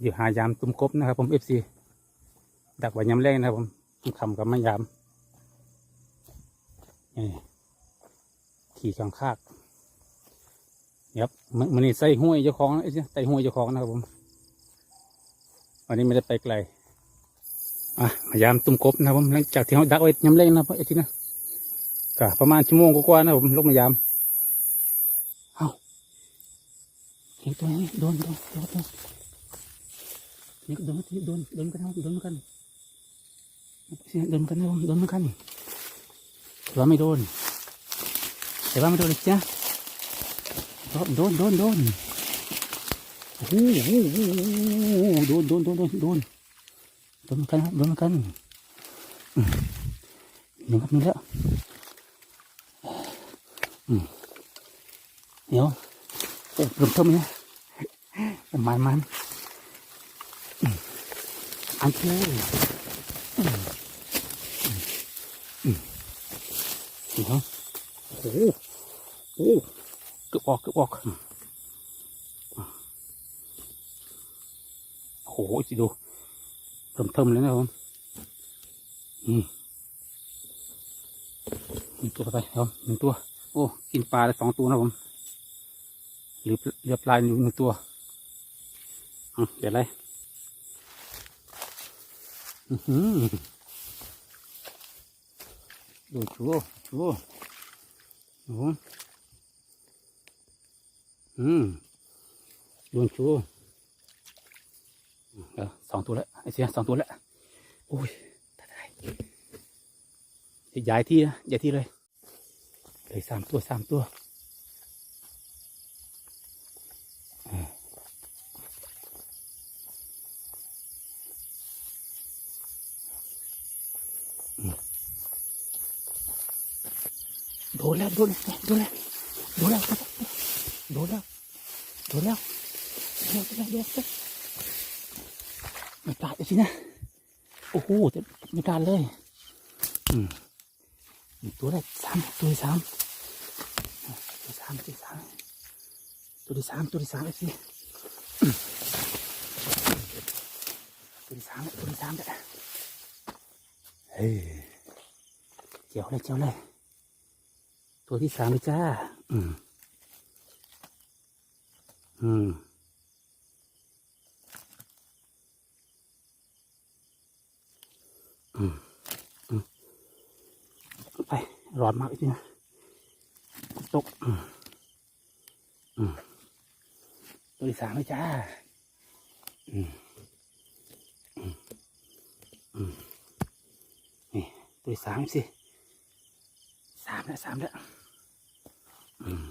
อยู่หายามตุ้มกบนะครับ ผมเอฟซีดักไว้ยำแรงนะครับ ผมคำกับมายามนี่ขี่ข้างคากครับมันมันนี่ใส่ห้วยเจ้าของนะไอ้เจ้ใส่ห้วยเจ้าของนะครับผมวันนี้ไม่ได้ไปไกลอะมายามตุ้มกบนะครับผมหลังจากที่เขาดักไว้ยำแรงนะครับไอ้ที่นะก็ประมาณชั่วโมงกว่าๆนะครับผมลงมายามเอาเห็นตัวนี้โดนโดนโดน นี่ก็โดนที่โดนโดนกันนะโดนกันโดนกันนะโดนกันแต่ว่าไม่โดนแต่ว่าไม่โดนเลยจ้ะโดนโดนโดนโดนโอ้โหโดนโดนโดนโดนโดนโดนกันครับโดนกันหนึ่งครับหนึ่งแล้วเดี๋ยวเริ่มต้นเนี่ยมันมัน อืมอืมอืมเดี๋ยวโอ้โหโอ้เกือบออกเกือบออกโอ้โหสิดูเริ่มเทิมเลยนะครับผมอืมหนึ่งตัวไปครับหนึ่งตัว โอ้ กินปลาได้สองตัวนะผมเหลือเหลือปลาอยู่หนึ่งตัวอะเดี๋ยวอะไร ดูชัวชัวโอ้อืมโดนชัวเออสองตัวแล้วไอ้เสียสองตัวแล้วโอ้ยตายย้ายที่นะย้ายที่เลยเลยสามตัวสามตัวอ่า โดนแล้วโดนแล้วโดนแล้วโดนแล้วโดนแล้วโดนแล้ว โดนแล้วโดนแล้วโดนแล้วไม่กล้าสินะโอ้โหแต่ไม่กล้าเลยอืมตัวแรกสามตัวที่สามตัวที่สามตัวที่สามตัวที่สามตัวที่สามไอ้สิตัวที่สามตัวที่สามเด้อเฮ้ยเจียวเลยเจียวเลย ตัวที่สามจ้า อืม อืม อืม อืม ไปร้อนมากจริงนะตก อืม อืม ตัวที่สามจ้า อืม อืม อืม นี่ ตัวที่สามสิ สามแล้วสามแล้วอืม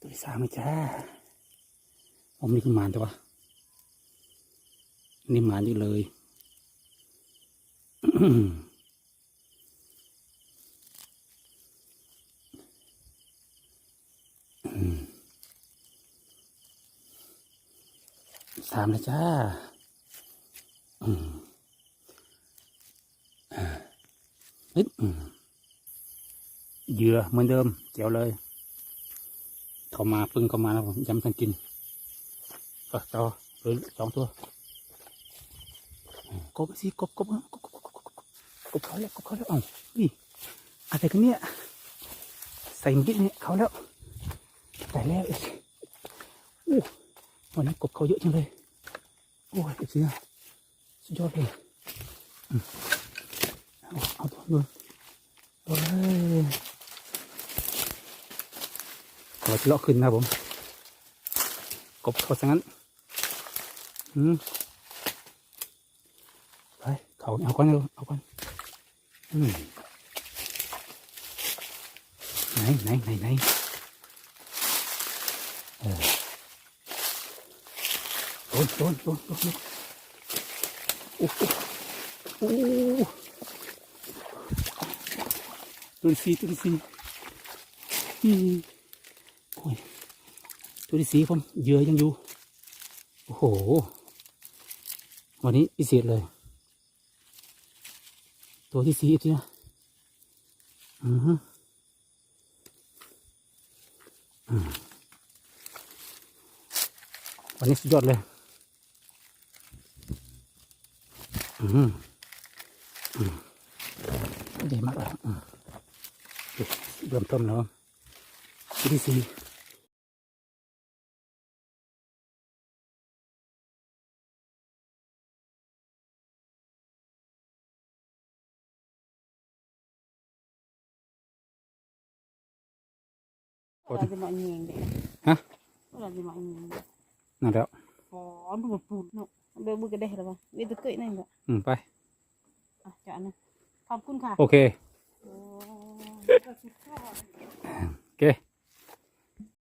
ตัวที่สามเลยจ้าผมนี่คือหมานตัวนี่หมานอยู่เลยสามแล้วจ้าอืมเฮ้ยอืมเหยื่อเหมือนเดิมเจียวเลย เข้ามาปึ้งเข้ามาแล้วผมย้ำทันกินก็ต่อเลยสองตัวกบสิกบกบกบกบกบกบกบเขาแล้วกบเขาแล้วเอ้านี่อะไรกันเนี่ยใส่มิดเนี่ยเขาแล้วใส่แล้วอู้วันนี้กบเขาเยอะจังเลยโอ้ยเสียสุดยอดเลยเอาเอาตัวดูโอ้ย ขอจะเลาะขึ้นนะครับผม กบเขาซะงั้นอืมไปเขาเอาก่อนเอาก่อนอืมไหนไหนไหนไหนเออโดนโดนโดนโดนโอ้โหโอ้โหตัวที่สี่ตัวที่สี่อืม ตัวที่สีผมเยอะยังอยู่ โอ้โห วันนี้พิเศษเลย ตัวที่สีเนี่ยอือฮึวันนี้สุดยอดเลย อือฮึเมดีมากเลยเริ่มต้นแล้วที่สี่ Ủa, gì mọi nhìn vậy? Hả? Là gì mọi nhìn vậy? Nào đéo. Ồ, nó bụt bụt nó. Bây bụt cái đây rồi, vậy. Bây giờ cưỡi này rồi. Ừ, phải. À, chọn này. Thọc cun khả. Ok. Ok.